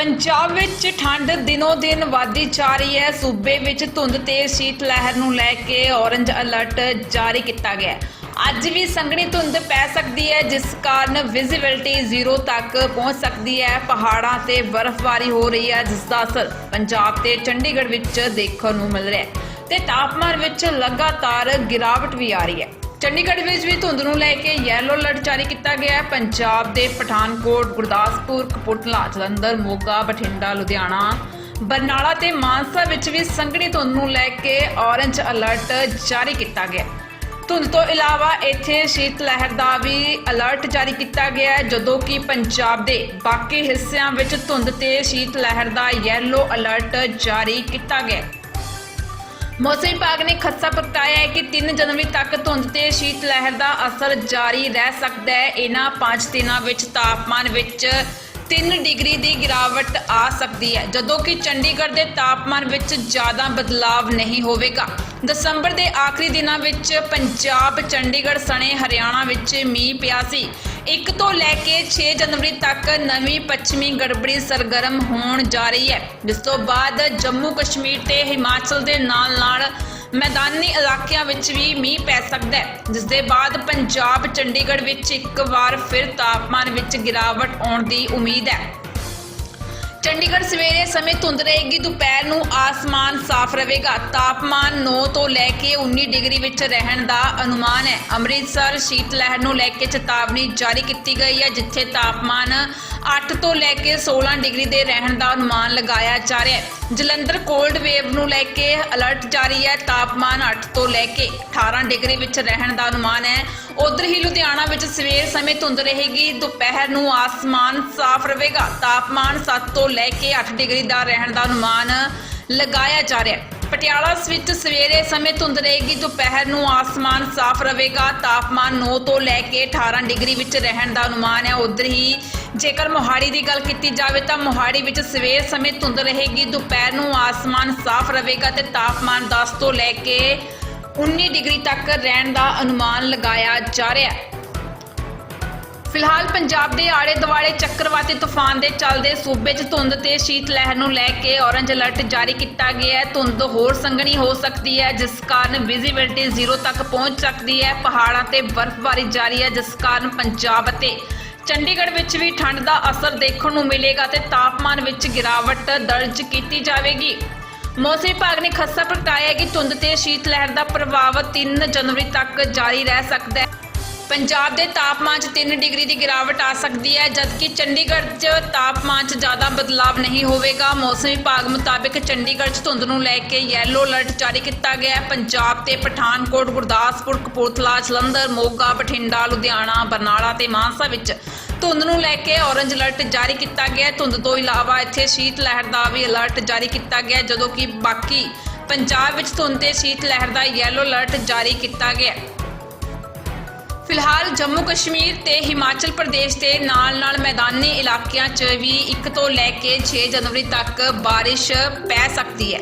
ਪੰਜਾਬ ਵਿੱਚ ਠੰਡ ਦਿਨੋ ਦਿਨ ਵਧਦੀ ਜਾ ਰਹੀ ਹੈ। ਸੂਬੇ ਵਿੱਚ ਧੁੰਦ ਤੇ ਸ਼ੀਤ ਲਹਿਰ ਨੂੰ ਲੈ ਕੇ ਔਰੰਜ ਅਲਰਟ ਜਾਰੀ ਕੀਤਾ ਗਿਆ ਹੈ। ਅੱਜ ਵੀ ਸੰਘਣੀ ਧੁੰਦ ਪੈ ਸਕਦੀ ਹੈ, ਜਿਸ ਕਾਰਨ ਵਿਜ਼ਿਬਿਲਟੀ ਜ਼ੀਰੋ ਤੱਕ ਪਹੁੰਚ ਸਕਦੀ ਹੈ। ਪਹਾੜਾਂ ਤੇ ਬਰਫ਼ਬਾਰੀ ਹੋ ਰਹੀ ਹੈ, ਜਿਸ ਦਾ ਅਸਰ ਪੰਜਾਬ ਤੇ ਚੰਡੀਗੜ੍ਹ ਵਿੱਚ ਦੇਖਣ ਨੂੰ ਮਿਲ ਰਿਹਾ ਹੈ। ਤੇ ਤਾਪਮਾਨ ਵਿੱਚ ਲਗਾਤਾਰ ਗਿਰਾਵਟ ਵੀ ਆ ਰਹੀ ਹੈ। ਚੰਡੀਗੜ੍ਹ ਵਿੱਚ ਵੀ ਧੁੰਦ ਨੂੰ ਲੈ ਕੇ ਯੈਲੋ ਅਲਰਟ ਜਾਰੀ ਕੀਤਾ ਗਿਆ ਹੈ। ਪੰਜਾਬ ਦੇ ਪਠਾਨਕੋਟ, ਗੁਰਦਾਸਪੁਰ, ਕਪੂਰਥਲਾ, ਜਲੰਧਰ, ਮੋਗਾ, ਬਠਿੰਡਾ, ਲੁਧਿਆਣਾ, ਬਰਨਾਲਾ ਤੇ ਮਾਨਸਾ ਵਿੱਚ ਵੀ ਸੰਘਣੀ ਧੁੰਦ ਨੂੰ ਲੈ ਕੇ ਔਰੰਜ ਅਲਰਟ ਜਾਰੀ ਕੀਤਾ ਗਿਆ ਧੁੰਦ ਤੋਂ ਇਲਾਵਾ ਇੱਥੇ ਸ਼ੀਤ ਲਹਿਰ ਦਾ ਵੀ ਅਲਰਟ ਜਾਰੀ ਕੀਤਾ ਗਿਆ ਹੈ, ਜਦੋਂ ਕਿ ਪੰਜਾਬ ਦੇ ਬਾਕੀ ਹਿੱਸਿਆਂ ਵਿੱਚ ਧੁੰਦ ਤੇ ਸ਼ੀਤ ਲਹਿਰ ਦਾ ਯੈਲੋ ਅਲਰਟ ਜਾਰੀ ਕੀਤਾ ਗਿਆ ਹੈ। ਮੌਸਮ ਵਿਭਾਗ ਨੇ ਖਦਸ਼ਾ ਪ੍ਰਗਟਾਇਆ ਹੈ ਕਿ 3 ਜਨਵਰੀ ਤੱਕ ਧੁੰਦ ਤੇ ਸ਼ੀਤ ਲਹਿਰ ਦਾ ਅਸਰ ਜਾਰੀ ਰਹਿ ਸਕਦਾ ਹੈ। ਇਹਨਾਂ 5 ਦਿਨਾਂ ਵਿੱਚ ਤਾਪਮਾਨ ਵਿੱਚ 3 ਡਿਗਰੀ ਦੀ ਗਿਰਾਵਟ ਆ ਸਕਦੀ ਹੈ। ਜਦੋਂ ਕਿ ਚੰਡੀਗੜ੍ਹ ਦੇ ਤਾਪਮਾਨ ਵਿੱਚ ਜ਼ਿਆਦਾ ਬਦਲਾਵ ਨਹੀਂ ਹੋਵੇਗਾ। ਦਸੰਬਰ ਦੇ ਆਖਰੀ ਦਿਨਾਂ ਵਿੱਚ ਪੰਜਾਬ, ਚੰਡੀਗੜ੍ਹ ਸਣੇ ਹਰਿਆਣਾ ਵਿੱਚ ਮੀਂਹ ਪਿਆ ਸੀ। 1 ਤੋਂ ਲੈ ਕੇ 6 ਜਨਵਰੀ ਤੱਕ ਨਵੀਂ ਪੱਛਮੀ ਗੜਬੜੀ ਸਰਗਰਮ ਹੋਣ ਜਾ ਰਹੀ ਹੈ। ਜਿਸ ਤੋਂ ਬਾਅਦ ਜੰਮੂ ਕਸ਼ਮੀਰ ਤੇ ਹਿਮਾਚਲ ਦੇ ਨਾਲ-ਨਾਲ ਮੈਦਾਨੀ ਇਲਾਕਿਆਂ ਵਿੱਚ ਵੀ ਮੀਂਹ ਪੈ ਸਕਦਾ ਹੈ। ਜਿਸ ਦੇ ਬਾਅਦ ਪੰਜਾਬ ਚੰਡੀਗੜ੍ਹ ਵਿੱਚ ਇੱਕ ਵਾਰ ਫਿਰ ਤਾਪਮਾਨ ਵਿੱਚ ਗਿਰਾਵਟ ਆਉਣ ਦੀ ਉਮੀਦ ਹੈ। ਚੰਡੀਗੜ੍ਹ ਸਵੇਰੇ ਸਮੇਂ ਧੁੰਦ ਰਹੇਗੀ, ਦੁਪਹਿਰ ਨੂੰ ਆਸਮਾਨ ਸਾਫ਼ ਰਹੇਗਾ। ਤਾਪਮਾਨ 9 ਤੋਂ ਲੈ ਕੇ 19 ਡਿਗਰੀ ਵਿੱਚ ਰਹਿਣ ਦਾ ਅਨੁਮਾਨ ਹੈ। ਅੰਮ੍ਰਿਤਸਰ ਸ਼ੀਤ ਲਹਿਰ ਨੂੰ ਲੈ ਕੇ ਚੇਤਾਵਨੀ ਜਾਰੀ ਕੀਤੀ ਗਈ ਹੈ, ਜਿੱਥੇ ਤਾਪਮਾਨ 8 ਤੋਂ ਲੈ ਕੇ 16 ਡਿਗਰੀ ਦੇ ਰਹਿਣ ਦਾ ਅਨੁਮਾਨ ਲਗਾਇਆ ਜਾ ਰਿਹਾ ਹੈ। ਜਲੰਧਰ ਕੋਲਡ ਵੇਵ ਨੂੰ ਲੈ ਕੇ ਅਲਰਟ ਜਾਰੀ ਹੈ। ਤਾਪਮਾਨ 8 ਤੋਂ ਲੈ ਕੇ 18 ਡਿਗਰੀ ਵਿੱਚ ਰਹਿਣ ਦਾ ਅਨੁਮਾਨ ਹੈ। ਉਧਰ ਹੀ ਲੁਧਿਆਣਾ ਵਿੱਚ ਸਵੇਰ ਸਮੇਂ ਧੁੰਦ ਰਹੇਗੀ। ਦੁਪਹਿਰ ਨੂੰ ਆਸਮਾਨ ਸਾਫ਼ ਰਹੇਗਾ। ਤਾਪਮਾਨ 7 ਤੋਂ ਲੈ ਕੇ 8 ਡਿਗਰੀ ਦਾ ਰਹਿਣ ਦਾ ਅਨੁਮਾਨ ਲਗਾਇਆ ਜਾ ਰਿਹਾ ਹੈ। ਪਟਿਆਲਾ ਵਿੱਚ ਸਵੇਰੇ ਸਮੇਂ ਧੁੰਦ ਰਹੇਗੀ, ਦੁਪਹਿਰ ਨੂੰ ਆਸਮਾਨ ਸਾਫ਼ ਰਹੇਗਾ, ਤਾਪਮਾਨ 9 ਤੋਂ ਲੈ ਕੇ 18 ਡਿਗਰੀ ਵਿੱਚ ਰਹਿਣ ਦਾ ਅਨੁਮਾਨ ਹੈ। ਉਧਰ ਹੀ ਜੇਕਰ ਮੋਹਾਲੀ ਦੀ ਗੱਲ ਕੀਤੀ ਜਾਵੇ ਤਾਂ ਮੋਹਾਲੀ ਵਿੱਚ ਸਵੇਰ ਸਮੇਂ ਧੁੰਦ ਰਹੇਗੀ, ਦੁਪਹਿਰ ਨੂੰ ਆਸਮਾਨ ਸਾਫ਼ ਰਹੇਗਾ ਤੇ ਤਾਪਮਾਨ 10 ਤੋਂ ਲੈ ਕੇ 19 ਡਿਗਰੀ ਤੱਕ ਰਹਿਣ ਦਾ ਅਨੁਮਾਨ ਲਗਾਇਆ ਜਾ ਰਿਹਾ ਹੈ। ਫਿਲਹਾਲ ਪੰਜਾਬ ਦੇ ਆਲੇ ਦੁਆਲੇ ਚੱਕਰਵਾਤੀ ਤੂਫਾਨ ਦੇ ਚੱਲਦੇ ਸੂਬੇ 'ਚ ਧੁੰਦ ਤੇ ਸ਼ੀਤ ਲਹਿਰ ਨੂੰ ਲੈ ਕੇ ਔਰੰਜ ਅਲਰਟ ਜਾਰੀ ਕੀਤਾ ਗਿਆ ਹੈ। ਧੁੰਦ ਹੋਰ ਸੰਘਣੀ ਹੋ ਸਕਦੀ ਹੈ, ਜਿਸ ਕਾਰਨ ਵਿਜ਼ਿਬਿਲਟੀ ਜ਼ੀਰੋ ਤੱਕ ਪਹੁੰਚ ਸਕਦੀ ਹੈ। ਪਹਾੜਾਂ ਤੇ ਬਰਫ਼ਬਾਰੀ ਜਾਰੀ ਹੈ, ਜਿਸ ਕਾਰਨ ਪੰਜਾਬ ਅਤੇ ਚੰਡੀਗੜ੍ਹ ਵਿੱਚ ਵੀ ਠੰਡ ਦਾ ਅਸਰ ਦੇਖਣ ਨੂੰ ਮਿਲੇਗਾ ਤੇ ਤਾਪਮਾਨ ਵਿੱਚ ਗਿਰਾਵਟ ਦਰਜ ਕੀਤੀ ਜਾਵੇਗੀ। ਮੌਸਮ ਵਿਭਾਗ ਨੇ ਖਸਾ ਪ੍ਰਗਟਾਇਆ ਕਿ ਧੁੰਦ ਤੇ ਸ਼ੀਤ ਲਹਿਰ ਦਾ ਪ੍ਰਭਾਵ 3 ਜਨਵਰੀ ਤੱਕ ਜਾਰੀ ਰਹਿ ਸਕਦਾ ਹੈ। ਪੰਜਾਬ ਦੇ ਤਾਪਮਾਨ 'ਚ 3 ਡਿਗਰੀ ਦੀ ਗਿਰਾਵਟ ਆ ਸਕਦੀ ਹੈ, ਜਦਕਿ ਚੰਡੀਗੜ੍ਹ 'ਚ ਤਾਪਮਾਨ 'ਚ ਜ਼ਿਆਦਾ ਬਦਲਾਵ ਨਹੀਂ ਹੋਵੇਗਾ। ਮੌਸਮ ਵਿਭਾਗ ਮੁਤਾਬਿਕ ਚੰਡੀਗੜ੍ਹ 'ਚ ਧੁੰਦ ਨੂੰ ਲੈ ਕੇ ਯੈਲੋ ਅਲਰਟ ਜਾਰੀ ਕੀਤਾ ਗਿਆ ਹੈ। ਪੰਜਾਬ ਤੇ ਪਠਾਨਕੋਟ, ਗੁਰਦਾਸਪੁਰ, ਕਪੂਰਥਲਾ, ਜਲੰਧਰ, ਮੋਗਾ, ਬਠਿੰਡਾ, ਲੁਧਿਆਣਾ, ਬਰਨਾਲਾ ਤੇ ਮਾਨਸਾ ਵਿੱਚ ਧੁੰਦ ਨੂੰ ਲੈ ਕੇ ਔਰੰਜ ਅਲਰਟ ਜਾਰੀ ਕੀਤਾ ਗਿਆ ਹੈ। ਧੁੰਦ ਤੋਂ ਇਲਾਵਾ ਇੱਥੇ ਸ਼ੀਤ ਲਹਿਰ ਦਾ ਵੀ ਅਲਰਟ ਜਾਰੀ ਕੀਤਾ ਗਿਆ ਜਦੋਂ ਕਿ ਬਾਕੀ ਪੰਜਾਬ ਵਿੱਚ ਧੁੰਦ ਤੇ ਸ਼ੀਤ ਲਹਿਰ ਦਾ ਯੈਲੋ ਅਲਰਟ ਜਾਰੀ ਕੀਤਾ ਗਿਆ ਹੈ। ਫਿਲਹਾਲ ਜੰਮੂ ਕਸ਼ਮੀਰ ਤੇ ਹਿਮਾਚਲ ਪ੍ਰਦੇਸ਼ ਦੇ ਨਾਲ-ਨਾਲ ਮੈਦਾਨੀ ਇਲਾਕਿਆਂ 'ਚ ਵੀ 1 ਤੋਂ ਲੈ ਕੇ 6 ਜਨਵਰੀ ਤੱਕ ਬਾਰਿਸ਼ ਪੈ ਸਕਦੀ ਹੈ।